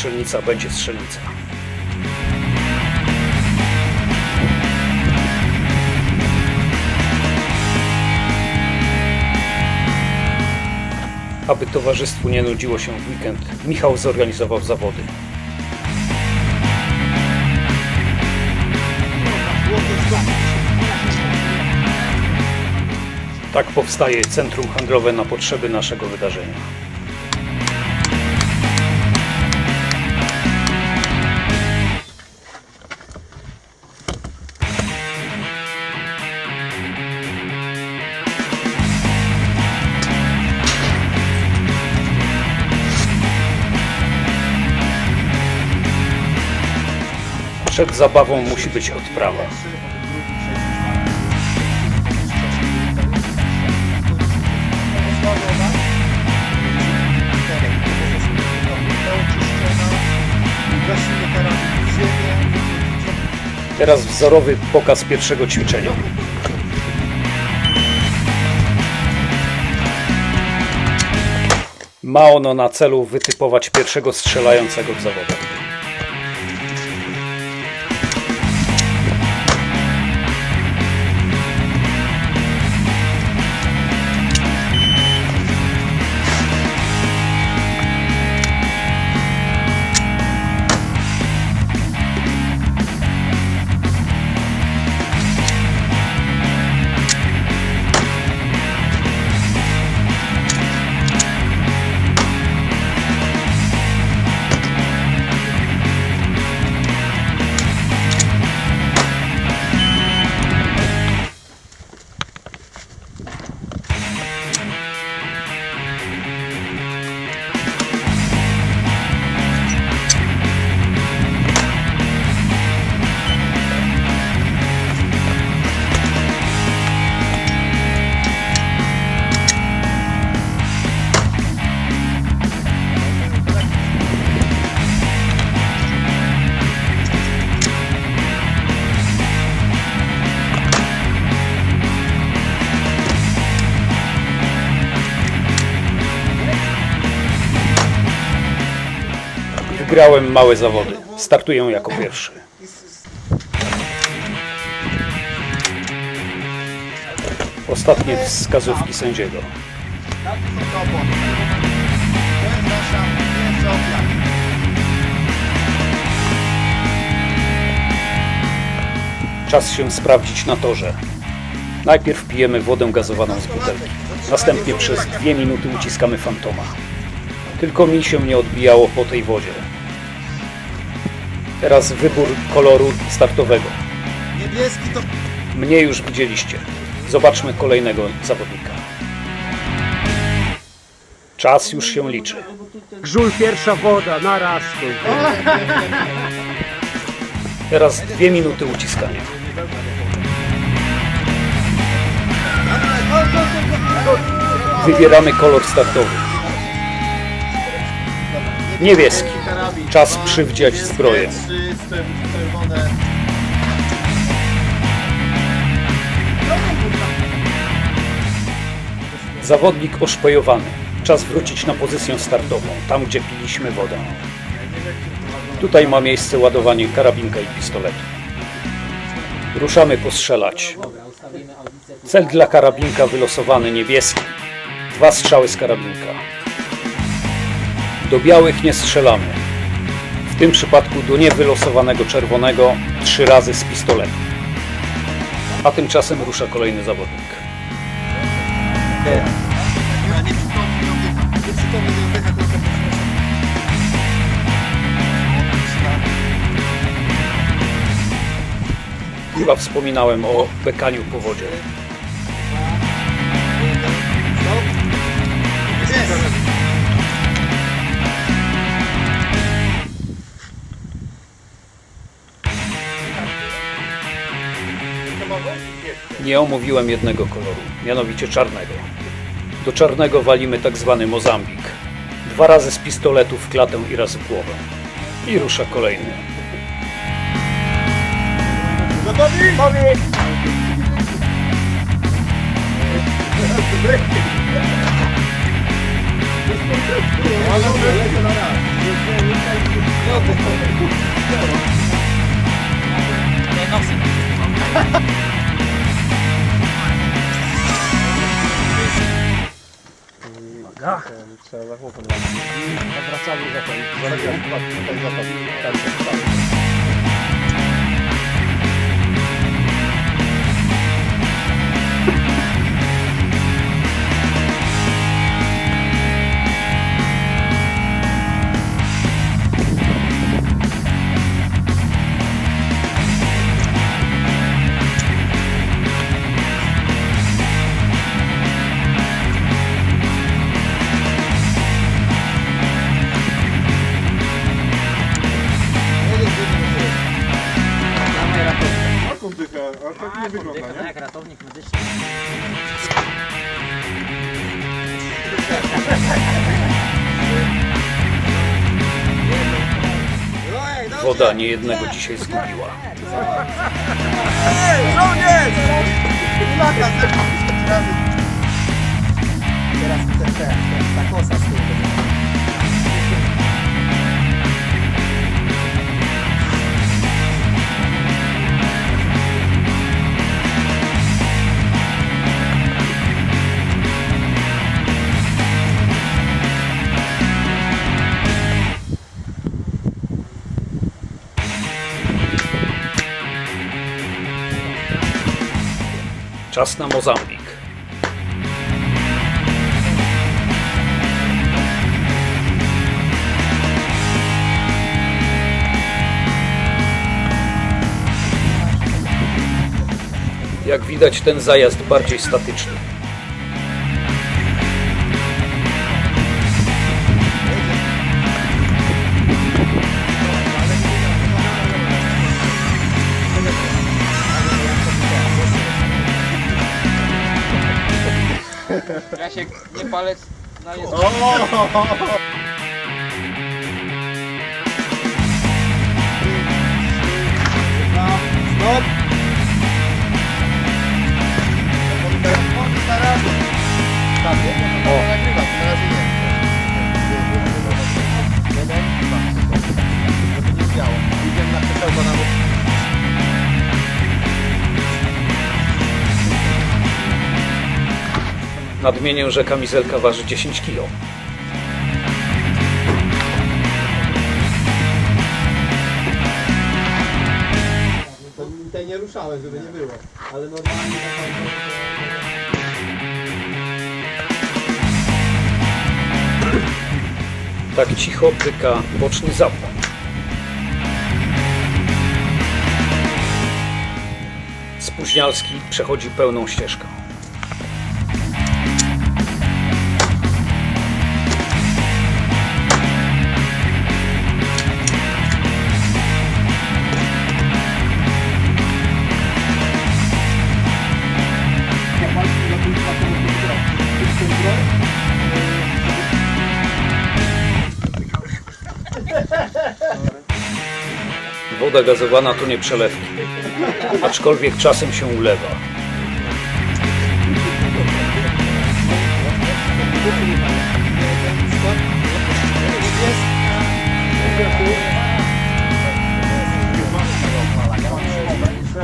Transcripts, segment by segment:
Strzelnica, będzie strzelnica. Aby towarzystwu nie nudziło się w weekend, Michał zorganizował zawody. Tak powstaje centrum handlowe na potrzeby naszego wydarzenia. Przed zabawą musi być odprawa. Teraz wzorowy pokaz pierwszego ćwiczenia. Ma ono na celu wytypować pierwszego strzelającego w zawodach. Wygrałem małe zawody. Startuję jako pierwszy. Ostatnie wskazówki sędziego. Czas się sprawdzić na torze. Najpierw pijemy wodę gazowaną z butelki. Następnie przez dwie minuty uciskamy fantoma. Tylko mi się nie odbijało po tej wodzie. Teraz wybór koloru startowego. Niebieski to Mnie już widzieliście. Zobaczmy kolejnego zawodnika. Czas już się liczy. Żul pierwsza woda, na raz. Teraz dwie minuty uciskania. Wybieramy kolor startowy. Niebieski. Czas przywdziać zbroję. Zawodnik oszpejowany. Czas wrócić na pozycję startową, tam gdzie piliśmy wodę. Tutaj ma miejsce ładowanie karabinka i pistoletu. Ruszamy postrzelać. Cel dla karabinka wylosowany niebieski. Dwa strzały z karabinka. Do białych nie strzelamy. Tym przypadku do niewylosowanego czerwonego trzy razy z pistoletu. A tymczasem rusza kolejny zawodnik. Chyba wspominałem o bekaniu po wodzie. Nie omówiłem jednego koloru, mianowicie czarnego. Do czarnego walimy tak zwany Mozambik. Dwa razy z pistoletu w klatę i raz w głowę. I rusza kolejny. Lecę na raz. Trzeba za chłopem Wracamy za to. Taką tak nie wygląda, nie? Jak ratownik medyczny. Woda niejednego dzisiaj zgubiła. Teraz ten, ten, ta kosa z tyłu. Czas na Mozambik. Jak widać, ten zajazd bardziej statyczny. Palec na jest. Stop! Nadmienię, że kamizelka waży 10 kg. To tej nie ruszałem, żeby nie było. Ale normalnie Tak cicho byka boczny zapłon. Spóźnialski przechodzi pełną ścieżką. Woda gazowana to nie przelewki, aczkolwiek czasem się ulewa.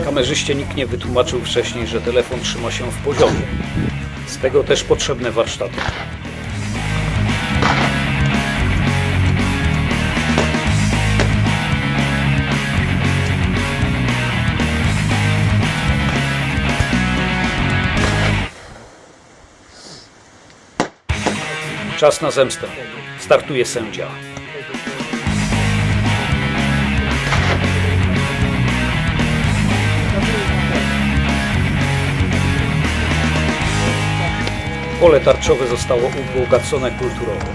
Kamerzyście nikt nie wytłumaczył wcześniej, że telefon trzyma się w poziomie. Z tego też potrzebne warsztaty. Czas na zemstę. Startuje sędzia. Pole tarczowe zostało ubogacone kulturowo.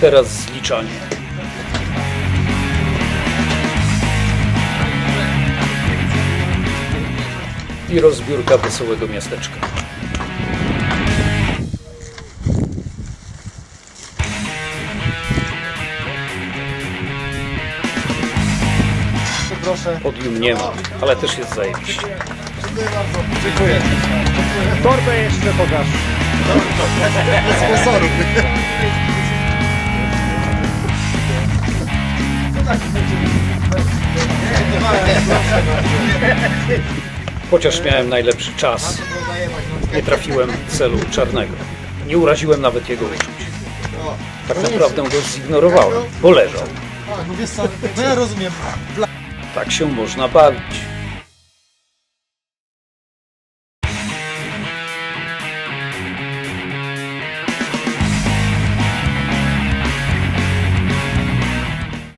Teraz zliczanie. I rozbiórka wesołego miasteczka. Proszę. Podium nie ma, ale też jest zajebiście. Dziękuję bardzo. Dziękuję. Torbę jeszcze pokaż. Sponsorów. Chociaż miałem najlepszy czas, nie trafiłem w celu czarnego. Nie uraziłem nawet jego uczuć. Tak naprawdę go zignorowałem, bo leżał. A, no no ja rozumiem. Tak się można bawić.